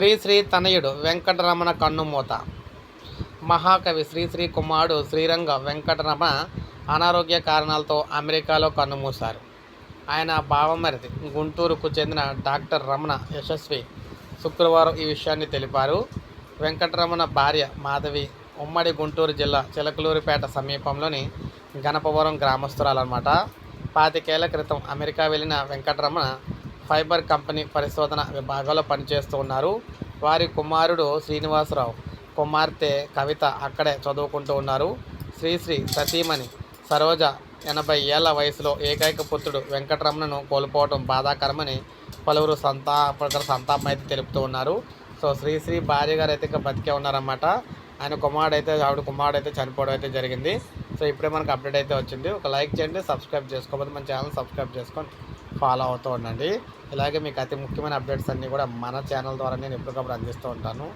శ్రీశ్రీ తనయుడు వెంకటరమణ కన్నుమూత. మహాకవి శ్రీశ్రీ కుమారుడు శ్రీరంగ వెంకటరమణ అనారోగ్య కారణాలతో అమెరికాలో కన్నుమూశారు. ఆయన బావమరిది. గుంటూరుకు చెందిన డాక్టర్ రమణ యశస్వి శుక్రవారం ఈ విషయాన్ని తెలిపారు. వెంకటరమణ భార్య మాధవి ఉమ్మడి గుంటూరు జిల్లా చిలకలూరిపేట సమీపంలోని గణపవరం గ్రామస్తురాలన్నమాట. పాతికేళ్ళ క్రితం అమెరికా వెళ్ళిన వెంకటరమణ ఫైబర్ కంపెనీ పరిశోధన విభాగంలో పనిచేస్తూ ఉన్నారు. వారి కుమారుడు శ్రీనివాసరావు. కుమార్తె కవిత అక్కడే చదువుకుంటూ ఉన్నారు. శ్రీశ్రీ సతీమణి సరోజ ఎనభై ఏళ్ళ వయసులో ఏకైక పుత్రుడు వెంకటరమణను కోల్పోవడం బాధాకరమని పలువురు సంతాప సంతాపం అయితే తెలుపుతూ ఉన్నారు. సో శ్రీశ్రీ భార్య గారు అయితే ఇంకా బతికే ఉన్నారన్నమాట. ఆయన కుమారుడు అయితే ఆవిడ కుమారుడు అయితే చనిపోవడం అయితే జరిగింది. సో ఇప్పుడే మనకు అప్డేట్ అయితే వచ్చింది. ఒక లైక్ చేయండి సబ్స్క్రైబ్ చేసుకోకపోతే మన ఛానల్ సబ్స్క్రైబ్ చేసుకొని ఫాలో అవుతూ ఉండండి. ఇలాగే మీకు అతి ముఖ్యమైన అప్డేట్స్ అన్నీ కూడా మన ఛానల్ ద్వారా నేను ఎప్పటికప్పుడు అందిస్తూ ఉంటాను.